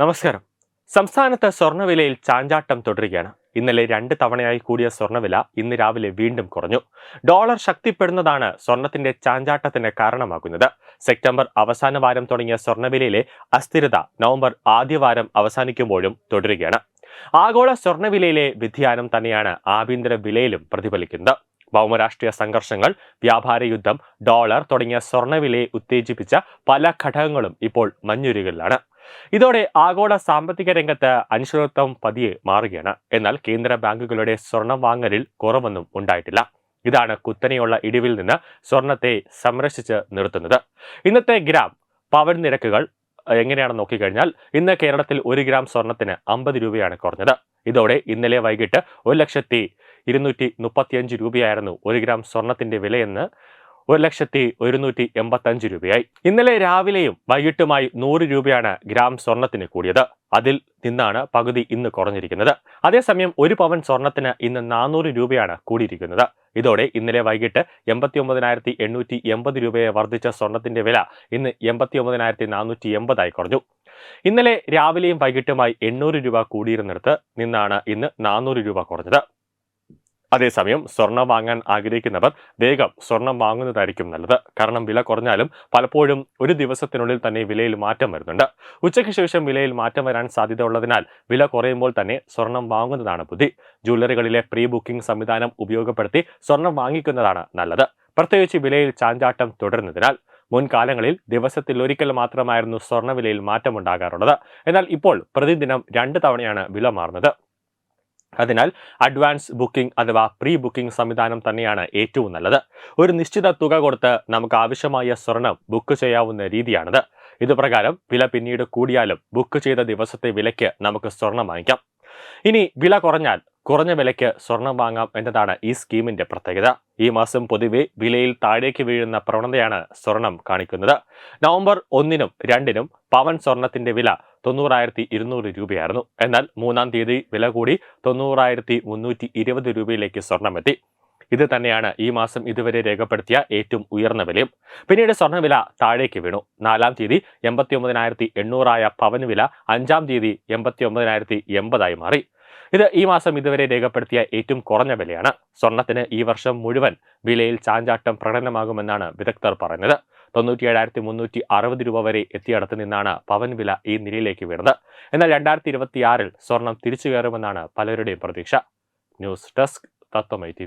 നമസ്കാരം. സംസ്ഥാനത്ത് സ്വർണവിലയിൽ ചാഞ്ചാട്ടം തുടരുകയാണ്. ഇന്നലെ രണ്ട് തവണയായി കൂടിയ സ്വർണവില ഇന്ന് രാവിലെ വീണ്ടും കുറഞ്ഞു. ഡോളർ ശക്തിപ്പെടുന്നതാണ് സ്വർണത്തിന്റെ ചാഞ്ചാട്ടത്തിന് കാരണമാകുന്നത്. സെപ്റ്റംബർ അവസാന വാരം തുടങ്ങിയ സ്വർണവിലയിലെ അസ്ഥിരത നവംബർ ആദ്യവാരം അവസാനിക്കുമ്പോഴും തുടരുകയാണ്. ആഗോള സ്വർണവിലയിലെ വ്യതിയാനം തന്നെയാണ് ആഭ്യന്തര വിലയിലും പ്രതിഫലിക്കുന്നത്. ഭൗമരാഷ്ട്രീയ സംഘർഷങ്ങൾ വ്യാപാര യുദ്ധം ഡോളർ തുടങ്ങിയ സ്വർണവിലയെ ഉത്തേജിപ്പിച്ച പല ഘടകങ്ങളും ഇപ്പോൾ മഞ്ഞുരുകളിലാണ്. ഇതോടെ ആഗോള സാമ്പത്തിക രംഗത്ത് അനിശ്ചിതത്വം പതിയെ മാറുകയാണ്. എന്നാൽ കേന്ദ്ര ബാങ്കുകളുടെ സ്വർണം വാങ്ങലിൽ കുറവൊന്നും ഉണ്ടായിട്ടില്ല. ഇതാണ് കുത്തനെയുള്ള ഇടിവിൽ നിന്ന് സ്വർണത്തെ സംരക്ഷിച്ച് നിർത്തുന്നത്. ഇന്നത്തെ ഗ്രാം പവൻ നിരക്കുകൾ എങ്ങനെയാണ് നോക്കിക്കഴിഞ്ഞാൽ ഇന്ന് കേരളത്തിൽ ഒരു ഗ്രാം സ്വർണത്തിന് അമ്പത് രൂപയാണ് കുറഞ്ഞത്. ഇതോടെ ഇന്നലെ വൈകിട്ട് ഒരു ലക്ഷത്തി ഇരുന്നൂറ്റി മുപ്പത്തിയഞ്ച് രൂപയായിരുന്നു ഒരു ഗ്രാം സ്വർണത്തിന്റെ വിലയെന്ന് ഒരു ലക്ഷത്തി ഒരുന്നൂറ്റി എൺപത്തഞ്ച് രൂപയായി. ഇന്നലെ രാവിലെയും വൈകിട്ടുമായി നൂറ് രൂപയാണ് ഗ്രാം സ്വർണത്തിന് കൂടിയത്. അതിൽ നിന്നാണ് പകുതി ഇന്ന് കുറഞ്ഞിരിക്കുന്നത്. അതേസമയം ഒരു പവൻ സ്വർണത്തിന് ഇന്ന് നാനൂറ് രൂപയാണ് കൂടിയിരിക്കുന്നത്. ഇതോടെ ഇന്നലെ വൈകിട്ട് എൺപത്തി ഒമ്പതിനായിരത്തി എണ്ണൂറ്റി എൺപത് രൂപയെ വർദ്ധിച്ച സ്വർണത്തിന്റെ വില ഇന്ന് എൺപത്തി ഒമ്പതിനായിരത്തി നാനൂറ്റി എൺപതായി കുറഞ്ഞു. ഇന്നലെ രാവിലെയും വൈകിട്ടുമായി എണ്ണൂറ് രൂപ കൂടിയിരുന്നിടത്ത് നിന്നാണ് ഇന്ന് നാനൂറ് രൂപ കുറഞ്ഞത്. അതേസമയം സ്വർണം വാങ്ങാൻ ആഗ്രഹിക്കുന്നവർ വേഗം സ്വർണം വാങ്ങുന്നതായിരിക്കും നല്ലത്. കാരണം വില കുറഞ്ഞാലും പലപ്പോഴും ഒരു ദിവസത്തിനുള്ളിൽ തന്നെ വിലയിൽ മാറ്റം വരുന്നുണ്ട്. ഉച്ചയ്ക്ക് ശേഷം വിലയിൽ മാറ്റം വരാൻ സാധ്യത ഉള്ളതിനാൽ വില കുറയുമ്പോൾ തന്നെ സ്വർണം വാങ്ങുന്നതാണ് ബുദ്ധി. ജ്വല്ലറികളിലെ പ്രീ ബുക്കിംഗ് സംവിധാനം ഉപയോഗപ്പെടുത്തി സ്വർണം വാങ്ങിക്കുന്നതാണ് നല്ലത്. പ്രത്യേകിച്ച് വിലയിൽ ചാഞ്ചാട്ടം തുടരുന്നതിനാൽ മുൻകാലങ്ങളിൽ ദിവസത്തിൽ ഒരിക്കൽ മാത്രമായിരുന്നു സ്വർണവിലയിൽ മാറ്റമുണ്ടാകാറുള്ളത്. എന്നാൽ ഇപ്പോൾ പ്രതിദിനം രണ്ട് തവണയാണ് വില മാറുന്നത്. അതിനാൽ അഡ്വാൻസ് ബുക്കിംഗ് അഥവാ പ്രീ ബുക്കിംഗ് സംവിധാനം തന്നെയാണ് ഏറ്റവും നല്ലത്. ഒരു നിശ്ചിത തുക കൊടുത്ത് നമുക്ക് ആവശ്യമായ സ്വർണം ബുക്ക് ചെയ്യാവുന്ന രീതിയാണിത്. ഇതുപ്രകാരം വില പിന്നീട് കൂടിയാലും ബുക്ക് ചെയ്ത ദിവസത്തെ വിലയ്ക്ക് നമുക്ക് സ്വർണം വാങ്ങിക്കാം. ഇനി വില കുറഞ്ഞാൽ കുറഞ്ഞ വിലയ്ക്ക് സ്വർണം വാങ്ങാം എന്നതാണ് ഈ സ്കീമിന്റെ പ്രത്യേകത. ഈ മാസം പൊതുവെ വിലയിൽ താഴേക്ക് വീഴുന്ന പ്രവണതയാണ് സ്വർണം കാണിക്കുന്നത്. നവംബർ ഒന്നിനും രണ്ടിനും പവൻ സ്വർണത്തിന്റെ വില തൊണ്ണൂറായിരത്തി ഇരുന്നൂറ് രൂപയായിരുന്നു. എന്നാൽ മൂന്നാം തീയതി വില കൂടി തൊണ്ണൂറായിരത്തി മുന്നൂറ്റി ഇരുപത് രൂപയിലേക്ക് സ്വർണമെത്തി. ഇത് തന്നെയാണ് ഈ മാസം ഇതുവരെ രേഖപ്പെടുത്തിയ ഏറ്റവും ഉയർന്ന വിലയും. പിന്നീട് സ്വർണവില താഴേക്ക് വീണു. നാലാം തീയതി എൺപത്തി ഒമ്പതിനായിരത്തി എണ്ണൂറായ പവൻ വില അഞ്ചാം തീയതി എൺപത്തി ഒമ്പതിനായിരത്തി എൺപതായി മാറി. ഇത് ഈ മാസം ഇതുവരെ രേഖപ്പെടുത്തിയ ഏറ്റവും കുറഞ്ഞ വിലയാണ്. സ്വർണത്തിന് ഈ വർഷം മുഴുവൻ വിലയിൽ ചാഞ്ചാട്ടം പ്രകടനമാകുമെന്നാണ് വിദഗ്ധർ പറഞ്ഞത് തൊണ്ണൂറ്റി ഏഴായിരത്തി മുന്നൂറ്റി അറുപത് രൂപ വരെ എത്തിയടത്ത് നിന്നാണ് പവൻ വില ഈ നിലയിലേക്ക് വീണത്. എന്നാൽ രണ്ടായിരത്തി ഇരുപത്തിയാറിൽ സ്വർണം തിരിച്ചു കയറുമെന്നാണ് പലരുടെയും പ്രതീക്ഷ. ന്യൂസ് ഡെസ്ക് തത്വമൈ ടി